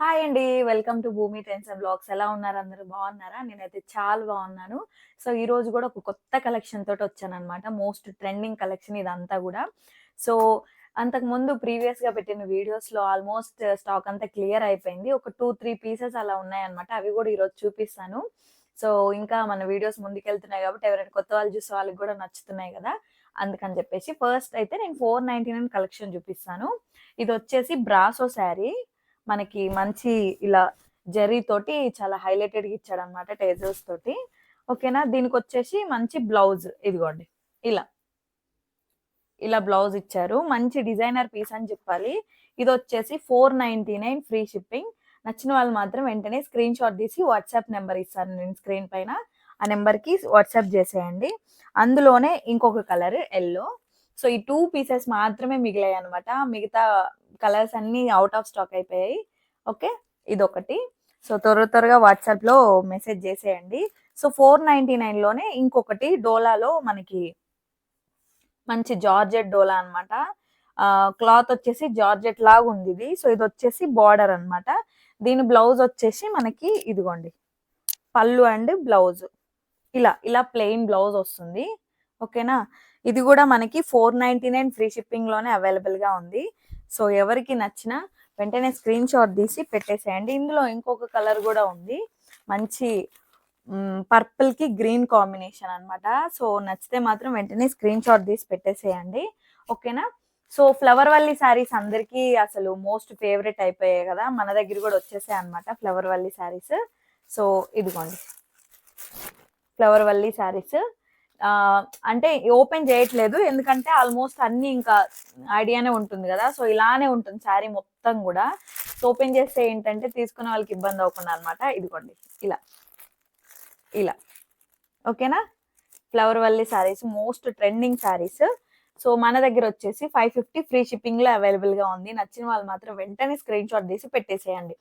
Hi అండి welcome to Bhoomi trends and blogs ఎలా ఉన్నారు? అందరూ బాగున్నారా? నేనైతే చాలా బాగున్నాను. సో ఈ రోజు కూడా ఒక కొత్త కలెక్షన్ తోటి వచ్చాను అనమాట మోస్ట్ ట్రెండింగ్ కలెక్షన్ ఇదంతా కూడా. సో అంతకు ముందు పెట్టిన వీడియోస్లో ఆల్మోస్ట్ స్టాక్ అంతా క్లియర్ అయిపోయింది. ఒక టూ త్రీ పీసెస్ అలా ఉన్నాయన్నమాట. అవి కూడా ఈరోజు చూపిస్తాను. సో ఇంకా మన వీడియోస్ ముందుకెళ్తున్నాయి కాబట్టి ఎవరైనా కొత్త వాళ్ళు చూసే వాళ్ళకి కూడా నచ్చుతున్నాయి కదా? అందుకని చెప్పేసి ఫస్ట్ అయితే నేను ఫోర్ నైన్టీ నైన్ కలెక్షన్ చూపిస్తాను. ఇది వచ్చేసి బ్రాసో శారీ మనకి మంచి ఇలా జరీ తోటి చాలా హైలైటెడ్ ఇచ్చాడు అనమాట టేజర్స్ తోటి. ఓకేనా? దీనికి వచ్చేసి మంచి బ్లౌజ్ ఇదిగోండి. ఇలా. ఇలా బ్లౌజ్ ఇచ్చారు. మంచి డిజైనర్ పీస్ అని చెప్పాలి. ఇది వచ్చేసి four ninety nine free shipping నచ్చిన వాళ్ళు మాత్రం వెంటనే స్క్రీన్ షాట్ తీసి వాట్సాప్ నెంబర్ ఇస్తాను నేను స్క్రీన్ పైన. ఆ నెంబర్కి వాట్సాప్ చేసేయండి. అందులోనే ఇంకొక కలర్ ఎల్లో సో ఈ టూ పీసెస్ మాత్రమే మిగిలాయి అనమాట మిగతా కలర్స్ అన్ని అవుట్ ఆఫ్ స్టాక్ అయిపోయాయి. ఓకే? ఇదొకటి. సో త్వర త్వరగా వాట్సాప్లో మెసేజ్ చేసేయండి. సో ఫోర్ నైన్టీ నైన్లోనే ఇంకొకటి డోలాలో మనకి మంచి జార్జెట్ డోలా అనమాట క్లాత్ వచ్చేసి జార్జెట్ లాగా ఉంది ఇది. సో ఇది వచ్చేసి బార్డర్ అనమాట దీని బ్లౌజ్ వచ్చేసి మనకి ఇదిగోండి. పళ్ళు అండ్ బ్లౌజ్. ఇలా ఇలా ప్లెయిన్ బ్లౌజ్ వస్తుంది. ఓకేనా? ఇది కూడా మనకి ఫోర్ నైంటీ నైన్ ఫ్రీ షిప్పింగ్లోనే అవైలబుల్గా ఉంది. సో ఎవరికి నచ్చినా వెంటనే స్క్రీన్ షాట్ తీసి పెట్టేసేయండి. ఇందులో ఇంకొక కలర్ కూడా ఉంది. మంచి పర్పుల్కి గ్రీన్ కాంబినేషన్ అనమాట సో నచ్చితే మాత్రం వెంటనే స్క్రీన్ షాట్ తీసి పెట్టేసేయండి. ఓకేనా? సో ఫ్లవర్ వల్లి శారీస్ అందరికీ అసలు మోస్ట్ ఫేవరెట్ అయిపోయాయి కదా. మన దగ్గర కూడా వచ్చేసాయి అనమాట ఫ్లవర్ వల్లి శారీస్ సో ఇదిగోండి. ఫ్లవర్ వల్లి శారీస్ అంటే ఓపెన్ చేయట్లేదు. ఎందుకంటే ఆల్మోస్ట్ అన్ని ఇంకా ఐడియానే ఉంటుంది కదా. సో ఇలానే ఉంటుంది శారీ మొత్తం కూడా. సో ఓపెన్ చేస్తే ఏంటంటే తీసుకునే వాళ్ళకి ఇబ్బంది అవ్వకుండా అనమాట ఇదిగోండి. ఇలా. ఇలా. ఓకేనా? Flower Valli saris most trending saris so మన దగ్గర వచ్చేసి ఫైవ్ ఫిఫ్టీ ఫ్రీ షిప్పింగ్లో అవైలబుల్గా ఉంది. నచ్చిన వాళ్ళు మాత్రం వెంటనే స్క్రీన్ షాట్ తీసి పెట్టేసేయండి.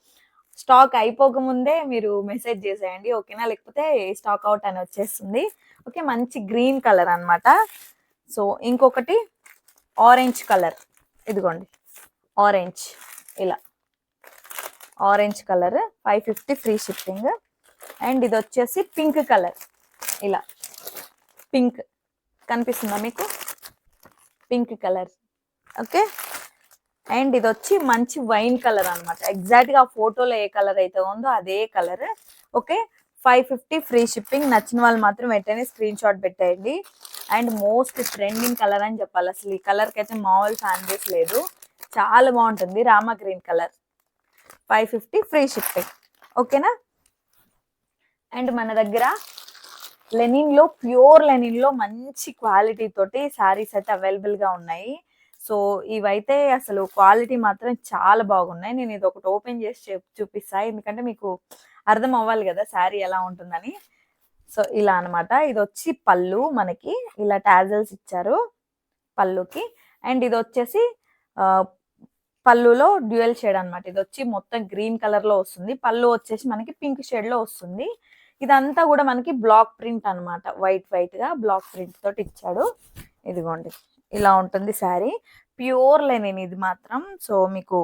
స్టాక్ అయిపోకముందే మీరు మెసేజ్ చేసేయండి ఓకేనా? లేకపోతే స్టాక్ అవుట్ అని వచ్చేస్తుంది. ఓకే మంచి గ్రీన్ కలర్ అనమాట సో ఇంకొకటి ఆరెంజ్ కలర్. ఇదిగోండి ఆరెంజ్. ఇలా. Orange colour five fifty free shipping. And ఇది వచ్చేసి పింక్ కలర్. ఇలా. పింక్. కనిపిస్తుందా మీకు? Pink colour. ఓకే? అండ్ ఇది వచ్చి మంచి వైన్ కలర్ అనమాట ఎగ్జాక్ట్గా ఆ ఫోటోలో ఏ కలర్ అయితే ఉందో అదే colour. Okay? Five fifty free shipping నచ్చిన వాళ్ళు మాత్రం వెంటనే స్క్రీన్ షాట్ పెట్టేయండి. అండ్ మోస్ట్ ట్రెండింగ్ కలర్ అని చెప్పాలి. అసలు ఈ కలర్కి అయితే మామూలు ఫ్యాన్ బేస్ లేదు. చాలా బాగుంటుంది. Rama green colour. Five fifty free shipping ఓకేనా అండ్ మన దగ్గర లెనిన్లో ప్యూర్ లెనిన్లో మంచి క్వాలిటీ తోటి శారీస్ అయితే అవైలబుల్గా ఉన్నాయి. సో ఇవైతే అసలు క్వాలిటీ మాత్రం చాలా బాగున్నాయి. నేను ఇది ఒకటి ఓపెన్ చేసి చూపిస్తా. ఎందుకంటే మీకు అర్థం అవ్వాలి కదా శారీ ఎలా ఉంటుందని. సో ఇలా అన్నమాట. ఇది వచ్చి పళ్ళు మనకి. ఇలా టాజల్స్ ఇచ్చారు పళ్ళుకి. అండ్ ఇది వచ్చేసి పళ్ళులో డ్యూయల్ షేడ్ అనమాట ఇది వచ్చి మొత్తం గ్రీన్ కలర్లో వస్తుంది. పళ్ళు వచ్చేసి మనకి పింక్ షేడ్లో వస్తుంది. ఇదంతా కూడా మనకి బ్లాక్ ప్రింట్ అనమాట వైట్ వైట్గా బ్లాక్ ప్రింట్ తోటి ఇచ్చాడు. ఇదిగోండి. ఇలా ఉంటుంది శారీ. ప్యూర్ లెనిన్ ఇది మాత్రం. సో మీకు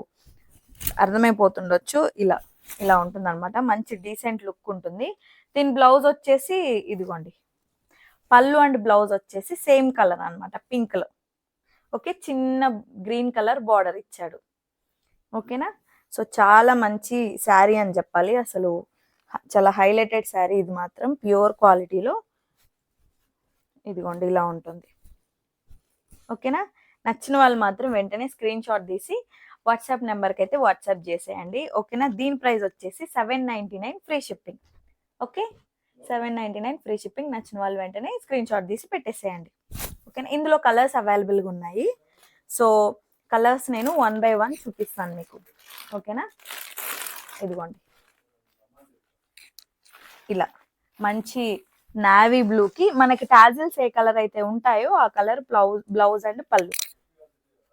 అర్థమైపోతుండొచ్చు. ఇలా ఇలా ఉంటుంది అనమాట మంచి డీసెంట్ లుక్ ఉంటుంది. దీని బ్లౌజ్ వచ్చేసి ఇదిగోండి. పళ్ళు అండ్ బ్లౌజ్ వచ్చేసి సేమ్ కలర్ అనమాట పింక్లో ఓకే? చిన్న గ్రీన్ కలర్ బార్డర్ ఇచ్చాడు. ఓకేనా? సో చాలా మంచి శారీ అని చెప్పాలి. అసలు చాలా హైలైటెడ్ శారీ ఇది మాత్రం. ప్యూర్ క్వాలిటీలో ఇదిగోండి ఇలా ఉంటుంది. ఓకేనా? నచ్చిన వాళ్ళు మాత్రం వెంటనే స్క్రీన్ షాట్ తీసి వాట్సాప్ నెంబర్కి అయితే వాట్సాప్ చేసేయండి. ఓకేనా? దీని ప్రైస్ వచ్చేసి seven ninety nine free shipping. Okay? Seven ninety nine free shipping నచ్చిన వాళ్ళు వెంటనే స్క్రీన్ షాట్ తీసి పెట్టేసేయండి. ఓకేనా? ఇందులో కలర్స్ అవైలబుల్గా ఉన్నాయి. సో కలర్స్ నేను వన్ బై వన్ చూపిస్తాను మీకు. ఓకేనా? ఇదిగోండి. ఇలా మంచి నావీ బ్లూకి మనకి టాజిల్స్ ఏ కలర్ అయితే ఉంటాయో ఆ కలర్ బ్లౌజ్ బ్లౌజ్ అండ్ పళ్ళు.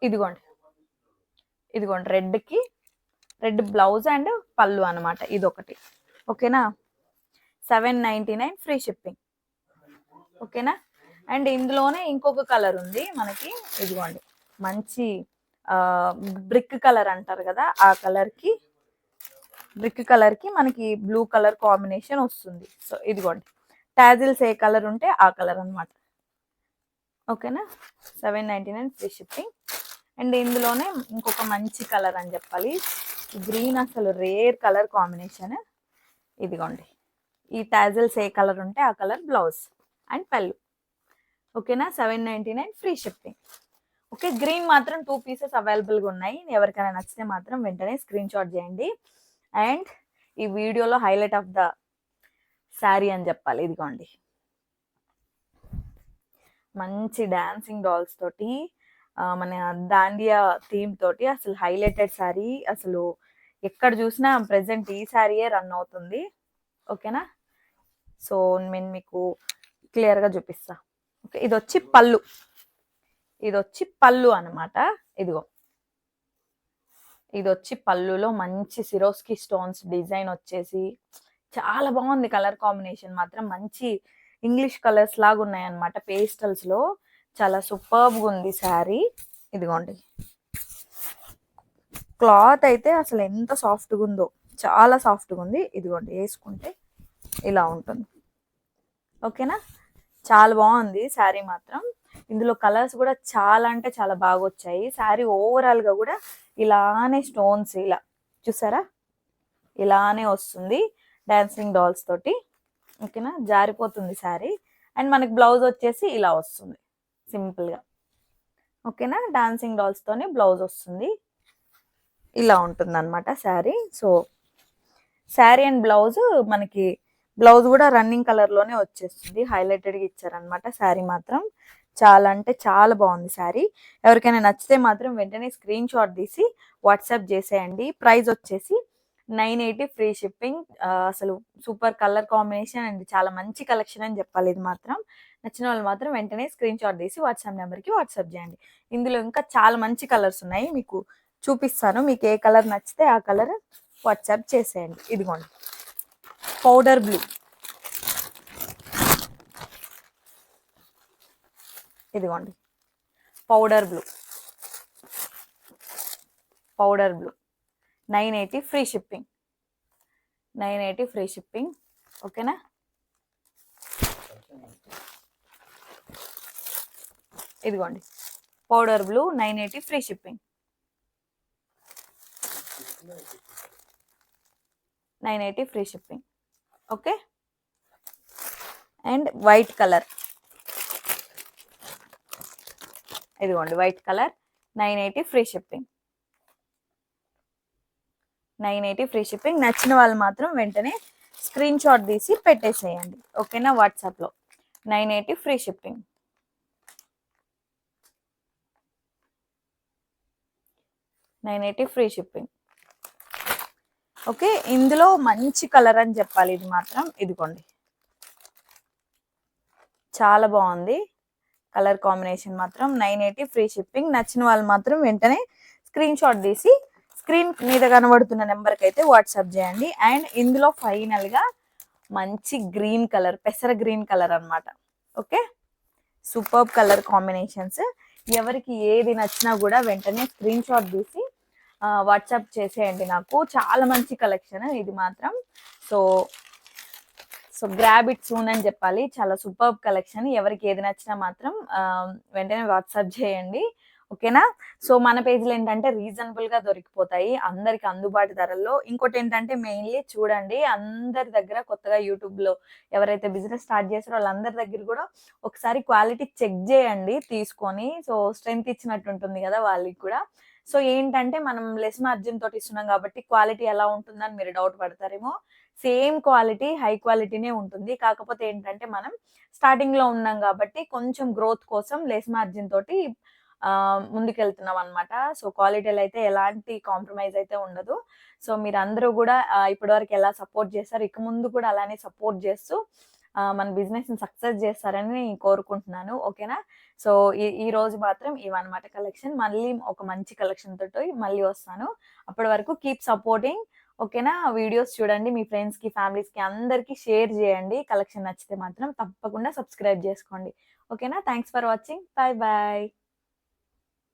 ఇదిగోండి. ఇదిగోండి రెడ్కి రెడ్ బ్లౌజ్ అండ్ పళ్ళు అనమాట ఇదొకటి. ఓకేనా? Seven ninety nine free shipping ఓకేనా? అండ్ ఇందులోనే ఇంకొక కలర్ ఉంది మనకి ఇదిగోండి. మంచి బ్రిక్ కలర్ అంటారు కదా ఆ కలర్కి బ్రిక్ కలర్కి మనకి బ్లూ కలర్ కాంబినేషన్ వస్తుంది. సో ఇదిగోండి. టాజిల్స్ ఏ కలర్ ఉంటే ఆ కలర్ అనమాట ఓకేనా? Seven ninety nine free shipping and ఇందులోనే ఇంకొక మంచి కలర్ అని చెప్పాలి. గ్రీన్ అసలు రేర్ కలర్ కాంబినేషన్ ఇదిగోండి. ఈ టాజిల్స్ ఏ కలర్ ఉంటే ఆ కలర్ బ్లౌజ్ అండ్ పళ్ళు ఓకేనా? Seven ninety nine free shipping okay green మాత్రం టూ పీసెస్ అవైలబుల్గా ఉన్నాయి. ఎవరికైనా నచ్చితే మాత్రం వెంటనే స్క్రీన్ షాట్ చేయండి. అండ్ ఈ వీడియోలో హైలైట్ ఆఫ్ ద శారీ అని చెప్పాలి. ఇదిగోండి. మంచి డాన్సింగ్ డాల్స్ తోటి మన దాండియా థీమ్ తోటి అసలు హైలైటెడ్ శారీ. అసలు ఎక్కడ చూసినా ప్రెసెంట్ ఈ శారీయే రన్ అవుతుంది. ఓకేనా సో నేను మీకు క్లియర్గా చూపిస్తా. ఓకే ఇది వచ్చి పళ్ళు. ఇది వచ్చి పళ్ళు అనమాట ఇదిగో. ఇది వచ్చి పళ్ళులో మంచి సిరోస్కి స్టోన్స్ డిజైన్ వచ్చేసి చాలా బాగుంది కలర్ కాంబినేషన్ మాత్రం. మంచి ఇంగ్లీష్ కలర్స్ లాగా ఉన్నాయన్నమాట పేస్టల్స్లో చాలా సూపర్బ్గా ఉంది శారీ. ఇదిగోండి. క్లాత్ అయితే అసలు ఎంత సాఫ్ట్గా ఉందో చాలా సాఫ్ట్గా ఉంది ఇదిగోండి వేసుకుంటే ఇలా ఉంటుంది. ఓకేనా? చాలా బాగుంది శారీ మాత్రం. ఇందులో కలర్స్ కూడా చాలా అంటే చాలా బాగా వచ్చాయి శారీ ఓవరాల్గా కూడా ఇలానే స్టోన్స్ ఇలా. చూసారా? ఇలానే వస్తుంది. డాన్సింగ్ డాల్స్ తోటి ఓకేనా? జారిపోతుంది శారీ. అండ్ మనకి బ్లౌజ్ వచ్చేసి ఇలా వస్తుంది. సింపుల్గా. ఓకేనా? డాన్సింగ్ డాల్స్తోనే బ్లౌజ్ వస్తుంది. ఇలా ఉంటుంది అనమాట sari. So sari and blouse మనకి బ్లౌజ్ కూడా రన్నింగ్ కలర్లోనే వచ్చేస్తుంది. హైలైటెడ్గా ఇచ్చారనమాట శారీ మాత్రం. చాలా అంటే చాలా బాగుంది శారీ. ఎవరికైనా నచ్చితే మాత్రం వెంటనే స్క్రీన్ షాట్ తీసి వాట్సాప్ చేసేయండి. ప్రైస్ వచ్చేసి నైన్ ఎయిటీ ఫ్రీ షిప్పింగ్. అసలు సూపర్ కలర్ కాంబినేషన్ అండ్ చాలా మంచి కలెక్షన్ అని చెప్పాలి ఇది మాత్రం. నచ్చిన వాళ్ళు మాత్రం వెంటనే స్క్రీన్ షాట్ తీసి వాట్సాప్ నెంబర్కి వాట్సాప్ చేయండి. ఇందులో ఇంకా చాలా మంచి కలర్స్ ఉన్నాయి. మీకు చూపిస్తాను మీకు ఏ కలర్ నచ్చితే ఆ కలర్ వాట్సాప్ చేసేయండి. ఇదిగోండి. Powder blue. ఇదిగోండి. Powder blue. Powder blue. Nine eighty free shipping. Nine eighty free shipping. ఓకేనా? ఇదిగోండి. Powder blue nine eighty free shipping. Nine eighty free shipping. Okay? And white colour. ఇదిగోండి white colour. Nine eighty free shipping. Nine eighty free shipping. నచ్చిన వాళ్ళు మాత్రం వెంటనే screen shot తీసి పెట్టేసేయండి. ఓకేనా? వాట్సాప్లో. Nine eighty free shipping. Nine eighty free shipping. Okay? ఇందులో మంచి కలర్ అని చెప్పాలి. ఇది మాత్రం ఇదిగోండి. చాలా బాగుంది. కలర్ కాంబినేషన్ మాత్రం నైన్ ఎయిటీ ఫ్రీ షిప్పింగ్. నచ్చిన వాళ్ళు మాత్రం వెంటనే స్క్రీన్ షాట్ తీసి స్క్రీన్ మీద కనబడుతున్న నెంబర్కి అయితే వాట్సాప్ చేయండి. అండ్ ఇందులో ఫైనల్గా గా మంచి గ్రీన్ కలర్ పెసర గ్రీన్ కలర్ అన్నమాట. ఓకే? Super colour combinations. ఎవరికి ఏది నచ్చినా కూడా వెంటనే స్క్రీన్ షాట్ తీసి వాట్సాప్ చేసేయండి నాకు. చాలా మంచి కలెక్షన్ ఇది మాత్రం. So so grab it soon అని చెప్పాలి. చాలా సూపర్ కలెక్షన్. ఎవరికి ఏది నచ్చినా మాత్రం వెంటనే వాట్సాప్ చేయండి. ఓకేనా? సో మన పేజీలు ఏంటంటే రీజనబుల్గా దొరికిపోతాయి అందరికి అందుబాటు ధరల్లో. ఇంకోటి ఏంటంటే మెయిన్లీ చూడండి అందరి దగ్గర కొత్తగా యూట్యూబ్లో ఎవరైతే బిజినెస్ స్టార్ట్ చేసారో వాళ్ళందరి దగ్గర కూడా ఒకసారి క్వాలిటీ చెక్ చేయండి తీసుకొని. సో స్ట్రెంగ్త్ ఇచ్చినట్టు ఉంటుంది కదా వాళ్ళకి కూడా. సో ఏంటంటే మనం లెస్ మార్జిన్ తోటి ఇస్తున్నాం కాబట్టి క్వాలిటీ ఎలా ఉంటుందని మీరు డౌట్ పడతారేమో. సేమ్ క్వాలిటీ హై క్వాలిటీనే ఉంటుంది. కాకపోతే ఏంటంటే మనం స్టార్టింగ్లో ఉన్నాం కాబట్టి కొంచెం గ్రోత్ కోసం లెస్ మార్జిన్ తోటి ముందుకెళ్తున్నాం అనమాట సో క్వాలిటీలో అయితే ఎలాంటి కాంప్రమైజ్ అయితే ఉండదు. సో మీరు అందరూ కూడా ఇప్పటివరకు ఎలా సపోర్ట్ చేస్తారు ఇక ముందు కూడా అలానే సపోర్ట్ చేస్తూ మన బిజినెస్ని సక్సెస్ చేస్తారని నేను కోరుకుంటున్నాను. ఓకేనా? సో ఈ ఈ రోజు మాత్రం ఇవన్నమాట కలెక్షన్. మళ్ళీ ఒక మంచి కలెక్షన్ తోటి మళ్ళీ వస్తాను. అప్పటి వరకు కీప్ సపోర్టింగ్. ఓకేనా? వీడియోస్ చూడండి మీ ఫ్రెండ్స్కి ఫ్యామిలీస్కి అందరికి షేర్ చేయండి. కలెక్షన్ నచ్చితే మాత్రం తప్పకుండా సబ్స్క్రైబ్ చేసుకోండి. ఓకేనా? Thanks for watching. Bye bye.